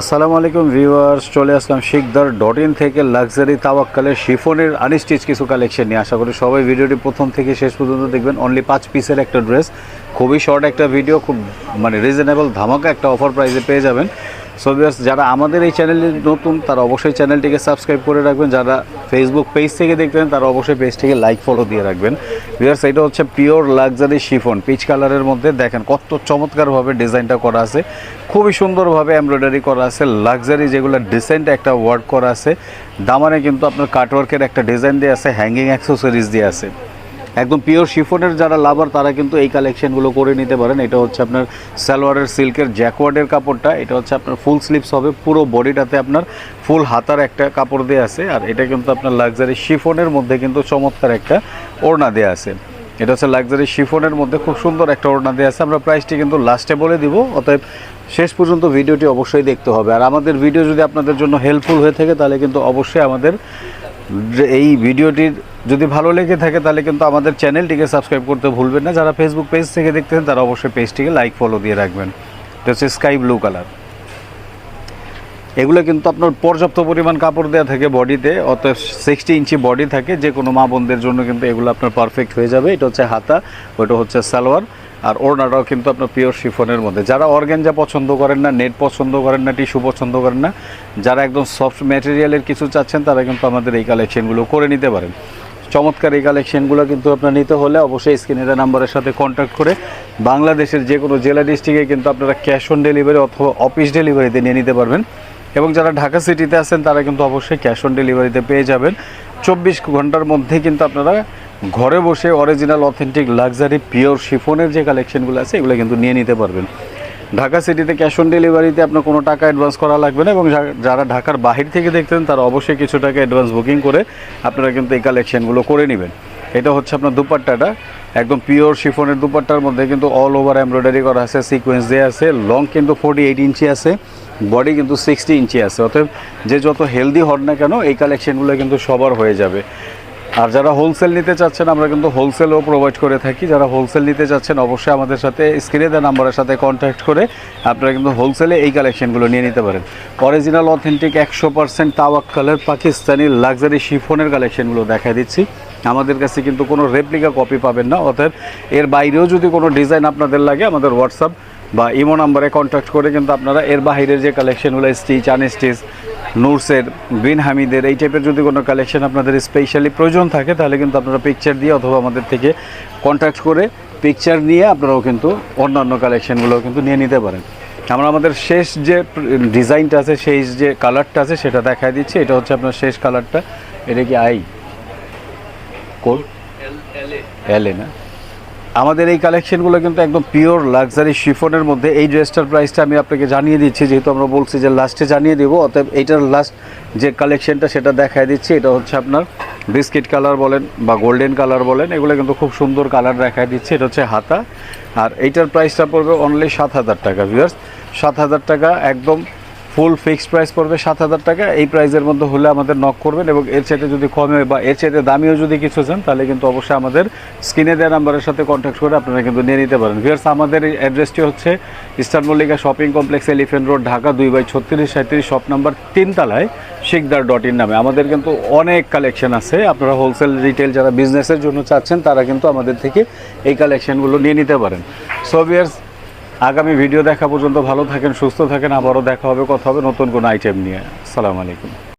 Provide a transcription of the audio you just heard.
আসসালামু আলাইকুম ভিউয়ার্স, চলে আসলাম শিকদার ডট ইন থেকে লাক্সারি তাওয়াক্কালের শিফনের আনস্টিচ কিছু কালেকশন নিয়ে। আশা করি সবাই ভিডিওটি প্রথম থেকে শেষ পর্যন্ত দেখবেন। অনলি পাঁচ পিসের একটা ড্রেস, খুবই শর্ট একটা ভিডিও, খুব মানে রিজনেবল ধামাকা একটা অফার প্রাইসে পেয়ে যাবেন। সো যারা আমাদের এই চ্যানেলে নতুন, তারা অবশ্যই চ্যানেলটিকে সাবস্ক্রাইব করে রাখবেন। যারা ফেসবুক পেজ থেকে দেখবেন তারা অবশ্যই পেজটিকে লাইক ফলো দিয়ে রাখবেন। ভিউয়ার্স এটা হচ্ছে পিওর লাক্সারি শিফন পিচ কালারের মধ্যে। দেখেন কত চমৎকারভাবে ডিজাইনটা করা আছে। খুবই সুন্দরভাবে এমব্রয়ডারি করা আছে। লাক্সারি যেগুলো ডিসেন্ট একটা ওয়ার্ক করা আছে। দামানে কিন্তু আপনার কাটওয়ার্কের একটা ডিজাইন দিয়ে আছে হ্যাঙ্গিং অ্যাক্সেসরিজ দিয়ে আছে। একদম পিওর শিফনের যারা লাভার তারা কিন্তু এই কালেকশনগুলো করে নিতে পারেন। এটা হচ্ছে আপনার সালোয়ারের সিল্কের জ্যাকওয়ার্ডের কাপড়টা। এটা হচ্ছে আপনার ফুল স্লিপস হবে, পুরো বডিটাতে আপনার ফুল হাতার একটা কাপড় দেওয়া আছে। আর এটা কিন্তু আপনার লাক্সারি শিফনের মধ্যে কিন্তু চমৎকার একটা ওড়না দেওয়া আছে। এটা হচ্ছে লাক্সারি শিফনের মধ্যে খুব সুন্দর একটা ওড়না দেওয়া আছে। আমরা প্রাইসটি কিন্তু লাস্টে বলে দিব, অতএব শেষ পর্যন্ত ভিডিওটি অবশ্যই দেখতে হবে। আর আমাদের ভিডিও যদি আপনাদের জন্য হেল্পফুল হয়ে থাকে, তাহলে কিন্তু অবশ্যই আমাদের এই ভিডিওটির যদি ভালো লেগে থাকে তাহলে কিন্তু আমাদের চ্যানেলটিকে সাবস্ক্রাইব করতে ভুলবেন না। যারা ফেসবুক পেজ থেকে দেখতেছেন, তারা অবশ্যই পেজটিকে লাইক ফলো দিয়ে রাখবেন। এটা হচ্ছে স্কাই ব্লু কালার এগুলো কিন্তু আপনার পর্যাপ্ত পরিমাণ কাপড় দেওয়া থাকে বডিতে, অতএব সিক্সটি ইঞ্চি বডি থাকে যে কোনো মা বোনদের জন্য কিন্তু এগুলো আপনার পারফেক্ট হয়ে যাবে। এটা হচ্ছে হাতা, ওটা হচ্ছে সালোয়ার। আর ওড়নাটাও কিন্তু আপনার পিওর শিফনের মধ্যে। যারা অর্গ্যানজা পছন্দ করেন না, নেট পছন্দ করেন না, টিস্যু পছন্দ করেন না, যারা একদম সফট ম্যাটেরিয়ালের কিছু চাচ্ছেন, তারা কিন্তু আমাদের এই কালেকশনগুলো করে নিতে পারেন। চমৎকার এই কালেকশনগুলো কিন্তু আপনার নিতে হলে অবশ্যই স্ক্রিনের নাম্বারের সাথে কন্ট্যাক্ট করে বাংলাদেশের যে কোনো জেলা ডিস্ট্রিক্টে কিন্তু আপনারা ক্যাশ অন ডেলিভারি অথবা অফিস ডেলিভারিতে নিয়ে নিতে পারবেন। এবং যারা ঢাকা সিটিতে আছেন, তারা কিন্তু অবশ্যই ক্যাশ অন ডেলিভারিতে পেয়ে যাবেন। চব্বিশ ঘণ্টার মধ্যে কিন্তু আপনারা ঘরে বসে অরিজিনাল অথেন্টিক লাক্সারি পিওর শিফনের যে কালেকশনগুলো আছে, এগুলো কিন্তু নিয়ে নিতে পারবেন। ঢাকা সিটিতে ক্যাশ অন ডেলিভারিতে আপনার কোনো টাকা অ্যাডভান্স করা লাগবে না এবং যারা ঢাকার বাহির থেকে দেখতেন তারা অবশ্যই কিছু টাকা অ্যাডভান্স বুকিং করে আপনারা কিন্তু এই কালেকশনগুলো করে নেবেন। এটা হচ্ছে আপনার দুপাট্টাটা, একদম পিওর শিফনের দুপাট্টার মধ্যে কিন্তু অল ওভার এমব্রয়ডারি করা আছে সিকোয়েন্স দেওয়া আছে লং কিন্তু ফোর্টি এইট ইঞ্চি আছে বডি কিন্তু সিক্সটি ইঞ্চি আছে। অতএব যে যত হেলদি হন না কেন, এই কালেকশনগুলো কিন্তু সবার হয়ে যাবে। আর যারা হোলসেল নিতে চাচ্ছেন, আমরা কিন্তু হোলসেলও প্রোভাইড করে থাকি। যারা হোলসেল নিতে চাচ্ছেন, অবশ্যই আমাদের সাথে স্ক্রিনে দেওয়া নাম্বারের সাথে কন্ট্যাক্ট করে আপনারা কিন্তু হোলসেলে এই কালেকশনগুলো নিয়ে নিতে পারেন। অরিজিনাল অথেন্টিক একশো পার্সেন্ট তাওয়াক্কালের পাকিস্তানি লাক্সারি শিফনের কালেকশনগুলো দেখা দিচ্ছি। আমাদের কাছে কিন্তু কোনো রেপ্লিকা কপি পাবেন না, অতএব এর বাইরেও যদি কোনো ডিজাইন আপনাদের লাগে, আমাদের হোয়াটসঅ্যাপ বা ইমো নাম্বারে কন্ট্যাক্ট করে কিন্তু আপনারা এর বাইরের যে কালেকশনগুলো স্টিচ আনস্টিচ নুরসের, বিন হামিদের, এই টাইপের যদি কোনো কালেকশন আপনাদের স্পেশালি প্রয়োজন থাকে, তাহলে কিন্তু আপনারা পিকচার দিয়ে অথবা আমাদের থেকে কন্ট্যাক্ট করে পিকচার নিয়ে আপনারাও কিন্তু অন্যান্য কালেকশানগুলোও কিন্তু নিয়ে নিতে পারেন। আমরা আমাদের শেষ যে ডিজাইনটা আছে, শেষ যে কালারটা আছে, সেটা দেখায় দিচ্ছি। এটা হচ্ছে আপনার শেষ কালারটা এটা কি আই? কোড? এল এ না? আমাদের এই কালেকশনগুলো কিন্তু একদম পিওর লাক্সারি শিফনের মধ্যে এই ড্রেসটার প্রাইসটা আমি আপনাকে জানিয়ে দিচ্ছি, যেহেতু আমরা বলছি যে লাস্টে জানিয়ে দেবো, অতএব এইটার লাস্ট যে কালেকশনটা সেটা দেখায় দিচ্ছি, এটা হচ্ছে আপনার বিস্কিট কালার বলেন বা গোল্ডেন কালার বলেন, এগুলো কিন্তু খুব সুন্দর কালার দেখায় দিচ্ছে, এটা হচ্ছে হাতা। আর এইটার প্রাইসটা পড়বে অনলি সাত হাজার টাকা ভিউয়ার্স সাত হাজার টাকা একদম ফুল ফিক্সড প্রাইস পড়বে সাত হাজার টাকা। এই প্রাইসের মধ্যে হলে আমাদের নক করবেন এবং এর চাইতে যদি কমে বা এর চাইতে দামিও যদি কিছু চান, তাহলে কিন্তু অবশ্যই আমাদের স্ক্রিনে দেওয়া নাম্বারের সাথে কন্ট্যাক্ট করে আপনারা কিন্তু নিয়ে নিতে পারেন। ভিয়ার্স আমাদের অ্যাড্রেসটি হচ্ছে Eastern Mallika shopping complex Elephant Road Dhaka দুই বাই ছত্রিশ সাঁত্রিশ শপ নাম্বার তিনতলায় শিকদার ডট ইন নামে। আমাদের কিন্তু অনেক কালেকশন আছে। আপনারা হোলসেল রিটেল যারা বিজনেসের জন্য চাচ্ছেন, তারা কিন্তু আমাদের থেকে এই কালেকশনগুলো নিয়ে নিতে পারেন। সো ভিয়ার্স আগামী ভিডিও দেখা পর্যন্ত ভালো থাকেন, সুস্থ থাকেন। আবারও দেখা হবে, কথা হবে নতুন কোনো আইটেম নিয়ে। আসসালামু আলাইকুম।